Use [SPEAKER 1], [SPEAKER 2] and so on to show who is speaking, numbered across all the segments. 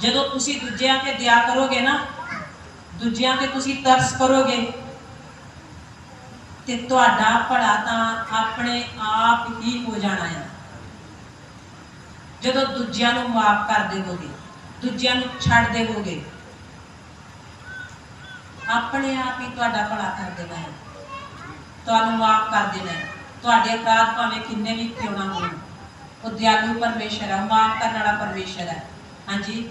[SPEAKER 1] ਜਦੋਂ ਤੁਸੀਂ ਦੂਜਿਆਂ ਤੇ ਦਇਆ ਕਰੋਗੇ ਨਾ, ਦੂਜਿਆਂ ਤੇ ਤੁਸੀਂ ਤਰਸ ਕਰੋਗੇ, ਤੇ ਤੁਹਾਡਾ ਭਲਾ ਤਾਂ ਆਪਣੇ ਆਪ ਹੀ ਹੋ ਜਾਣਾ ਹੈ ਜਦੋਂ ਦੂਜਿਆਂ ਨੂੰ ਮਾਫ ਕਰ ਦੇਵੋਗੇ, ਦੂਜਿਆਂ ਨੂੰ ਛੱਡ ਦੇਵੋਗੇ, ਆਪਣੇ ਆਪ ਹੀ ਤੁਹਾਡਾ ਭਲਾ ਕਰ ਦੇਣਾ ਹੈ ਤੁਹਾਨੂੰ ਮਾਫ ਕਰ ਦੇਣਾ ਹੈ ਤੁਹਾਡੇ ਅਪਰਾਧ ਭਾਵੇਂ ਕਿੰਨੇ ਵੀ ਕਿਉਂ ਨਾ ਹੋਣ, ਉਹ ਦਿਆਲੂ ਪਰਮੇਸ਼ਰ ਹੈ ਮਾਫ ਕਰਨ ਵਾਲਾ ਪਰਮੇਸ਼ਰ ਹੈ ਹਾਂਜੀ?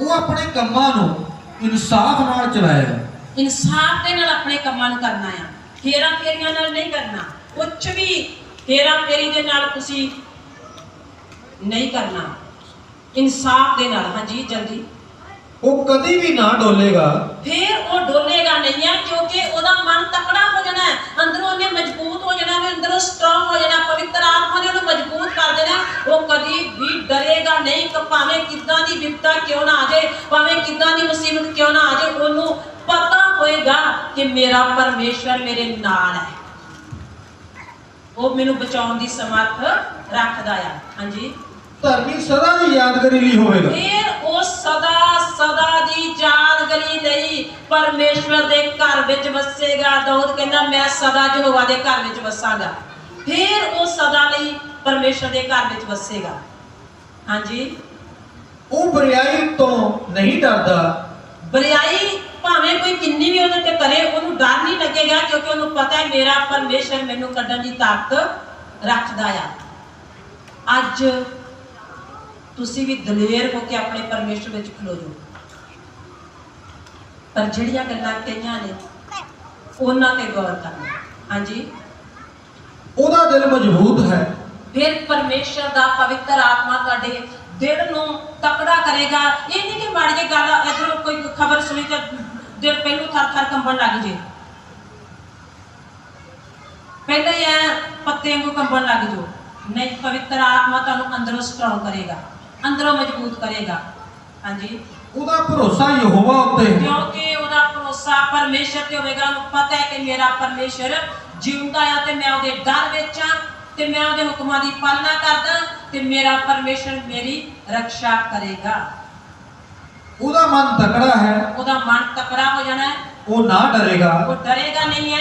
[SPEAKER 2] ਉਹ ਆਪਣੇ ਕੰਮਾਂ ਨੂੰ ਇਨਸਾਫ ਨਾਲ ਚਲਾਏਗਾ
[SPEAKER 1] ਇਨਸਾਫ ਦੇ ਨਾਲ ਆਪਣੇ ਕੰਮਾਂ ਨੂੰ ਕਰਨਾ ਆ। ਫੇਰਾਂ ਫੇਰੀਆਂ ਨਾਲ ਨਹੀਂ ਕਰਨਾ। ਕੁਝ ਵੀ ਫੇਰਾਂ ਫੇਰੀ ਦੇ ਨਾਲ ਤੁਸੀਂ ਨਹੀਂ ਕਰਨਾ। ਇਨਸਾਫ ਦੇ ਨਾਲ। ਹਾਂਜੀ ਜਲਦੀ।
[SPEAKER 2] ਉਹ ਕਦੀ ਵੀ ਨਾ ਡੋਲੇਗਾ।
[SPEAKER 1] ਫਿਰ ਉਹ ਡੋਲੇਗਾ ਨਹੀਂ ਹੈ ਕਿਉਂਕਿ ਉਹਦਾ ਮਨ ਤਕੜਾ ਹੋ ਜਾਣਾ ਹੈ। ਅੰਦਰੋਂ ਉਹਨੇ ਮਜ਼ਬੂਤ ਹੋ ਜਾਣਾ ਹੈ ਅੰਦਰੋਂ ਸਟਰੋਂਗ ਹੋ ਜਾਣਾ ਪਵਿੱਤਰ ਆਤਮਾ ਨੇ ਉਹਨੂੰ ਮਜ਼ਬੂਤ ਕਰ ਦੇਣਾ ਉਹ ਕਦੀ ਵੀ ਡਰੇਗਾ ਨਹੀਂ ਕਿ ਭਾਵੇਂ ਵਿਪਤਾ ਕਿਉਂ ਨਾ ਆ ਜਾਏ? ਭਾਵੇਂ ਕਿੱਦਾਂ ਦੀ ਮੁਸੀਬਤ ਕਿਉਂ ਨਾ ਆ ਜਾਏ ਉਹਨੂੰ ਪਤਾ ਹੋਏਗਾ ਕਿ ਮੇਰਾ ਪਰਮੇਸ਼ਵਰ ਮੇਰੇ ਨਾਲ ਹੈ। ਉਹ ਮੈਨੂੰ ਬਚਾਉਣ ਦੀ ਸਮਰੱਥ ਰੱਖਦਾ ਆ। ਹਾਂਜੀ?
[SPEAKER 2] ਧਰਮੀ ਸਦਾ ਦੀ ਯਾਦਗਾਰੀ ਲਈ ਹੋਵੇਗਾ।
[SPEAKER 1] ਫਿਰ ਉਹ ਸਦਾ ਸਦਾ ਦੀ ਯਾਦਗਰੀ ਲਈ ਪਰਮੇਸ਼ਵਰ ਦੇ ਘਰ ਵਿੱਚ ਵਸੇਗਾ। ਦਾਊਦ ਕਹਿੰਦਾ ਮੈਂ ਸਦਾ ਯਹੋਵਾ ਦੇ ਘਰ ਵਿੱਚ ਵਸਾਂਗਾ। ਫਿਰ ਉਹ ਸਦਾ ਲਈ ਪਰਮੇਸ਼ਵਰ ਦੇ ਘਰ ਵਿੱਚ ਵਸੇਗਾ। ਹਾਂਜੀ?
[SPEAKER 2] ਉਹ ਬਰਿਆਈ ਤੋਂ ਨਹੀਂ ਡਰਦਾ।
[SPEAKER 1] ਬਰਿਆਈ ਭਾਵੇਂ ਕੋਈ ਕਿੰਨੀ ਵੀ ਉਹਦੇ ਤੇ ਕਰੇ ਉਹਨੂੰ ਡਰ ਨਹੀਂ ਲੱਗੇਗਾ ਕਿਉਂਕਿ ਉਹਨੂੰ ਪਤਾ ਹੈ ਮੇਰਾ ਪਰਮੇਸ਼ਰ ਮੈਨੂੰ ਕੱਢਣ ਦੀ ਤਾਕਤ ਰੱਖਦਾ ਆ। ਅੱਜ ਤੁਸੀਂ ਵੀ ਦਲੇਰ ਹੋ ਕੇ ਆਪਣੇ ਪਰਮੇਸ਼ਰ ਵਿੱਚ ਖਲੋ ਜਾਓ। ਪਰ ਜਿਹੜੀਆਂ ਗੱਲਾਂ ਕਹੀਆਂ ਨੇ ਉਹਨਾਂ ਤੇ ਗੌਰ ਕਰਨਾ। ਹਾਂਜੀ?
[SPEAKER 2] ਉਹਦਾ ਦਿਲ ਮਜ਼ਬੂਤ ਹੈ।
[SPEAKER 1] ਫਿਰ ਪਰਮੇਸ਼ਰ ਦਾ ਪਵਿੱਤਰ ਆਤਮਾ ਤੁਹਾਡੇ ਦਿਲ ਨੂੰ ਤਕੜਾ ਕਰੇਗਾ। ਇਹ ਨਹੀਂ ਕਿ ਮਾੜੀ ਜਿਹੀ ਗੱਲ ਇਧਰੋਂ ਕੋਈ ਖਬਰ ਸੁਣੀ ਤੇ ਦਿਲ ਪਹਿਲੋਂ ਥਰ ਥਰ ਕੰਬਣ ਲੱਗ ਜੇ। ਪਹਿਲਾਂ ਹੀ ਐ ਪੱਤੇ ਵਾਂਗੂ ਕੰਬਣ ਲੱਗ ਜੋ। ਨਹੀਂ ਪਵਿੱਤਰ ਆਤਮਾ ਤੁਹਾਨੂੰ ਅੰਦਰੋਂ ਸਟਰੋਂਗ ਕਰੇਗਾ ਅੰਦਰੋਂ ਮਜ਼ਬੂਤ ਕਰੇਗਾ। ਹਾਂਜੀ?
[SPEAKER 2] ਉਹਦਾ ਭਰੋਸਾ ਯਹੋਵਾ ਉੱਤੇ ਹੈ।
[SPEAKER 1] ਕਿਉਂਕਿ ਉਹਦਾ ਭਰੋਸਾ ਪਰਮੇਸ਼ਰ ਤੇ ਹੋਵੇਗਾ ਉਹਨੂੰ ਪਤਾ ਹੈ ਕਿ ਮੇਰਾ ਪਰਮੇਸ਼ਰ ਜਿਉਂਦਾ ਆ ਤੇ ਮੈਂ ਉਹਦੇ ਡਰ ਵਿੱਚ ਆ ਤੇ ਮੈਂ ਉਹਦੇ ਹੁਕਮਾਂ ਦੀ ਪਾਲਣਾ ਕਰਦਾ। ਤੇ ਮੇਰਾ ਪਰਮੇਸ਼ਰ ਮੇਰੀ ਰੱਖਿਆ ਕਰੇਗਾ।
[SPEAKER 2] ਉਹਦਾ ਮਨ ਤਕੜਾ ਹੈ।
[SPEAKER 1] ਉਹਦਾ ਮਨ ਤਕੜਾ ਹੋ ਜਾਣਾ ਹੈ।
[SPEAKER 2] ਉਹ ਨਾ ਡਰੇਗਾ।
[SPEAKER 1] ਉਹ ਡਰੇਗਾ ਨਹੀਂ ਹੈ।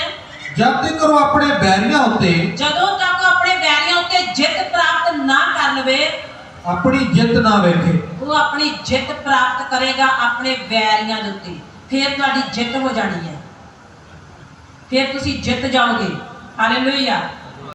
[SPEAKER 2] ਜਦ ਤੱਕ ਉਹ ਆਪਣੇ ਬੈਰੀਆਂ ਉੱਤੇ
[SPEAKER 1] ਜਦੋਂ ਤੱਕ ਆਪਣੇ ਵੈਰੀਆਂ ਉੱਤੇ ਜਿੱਤ ਪ੍ਰਾਪਤ ਨਾ ਕਰ ਲਵੇ
[SPEAKER 2] ਆਪਣੀ ਜਿੱਤ ਨਾ ਵੇਖੇ।
[SPEAKER 1] ਉਹ ਆਪਣੀ ਜਿੱਤ ਪ੍ਰਾਪਤ ਕਰੇਗਾ ਆਪਣੇ ਵੈਰੀਆਂ ਦੇ ਉੱਤੇ। ਫਿਰ ਤੁਹਾਡੀ ਜਿੱਤ ਹੋ ਜਾਣੀ ਹੈ। ਫਿਰ ਤੁਸੀਂ ਜਿੱਤ ਜਾਓਗੇ। ਹਾਲੇਲੂਇਆ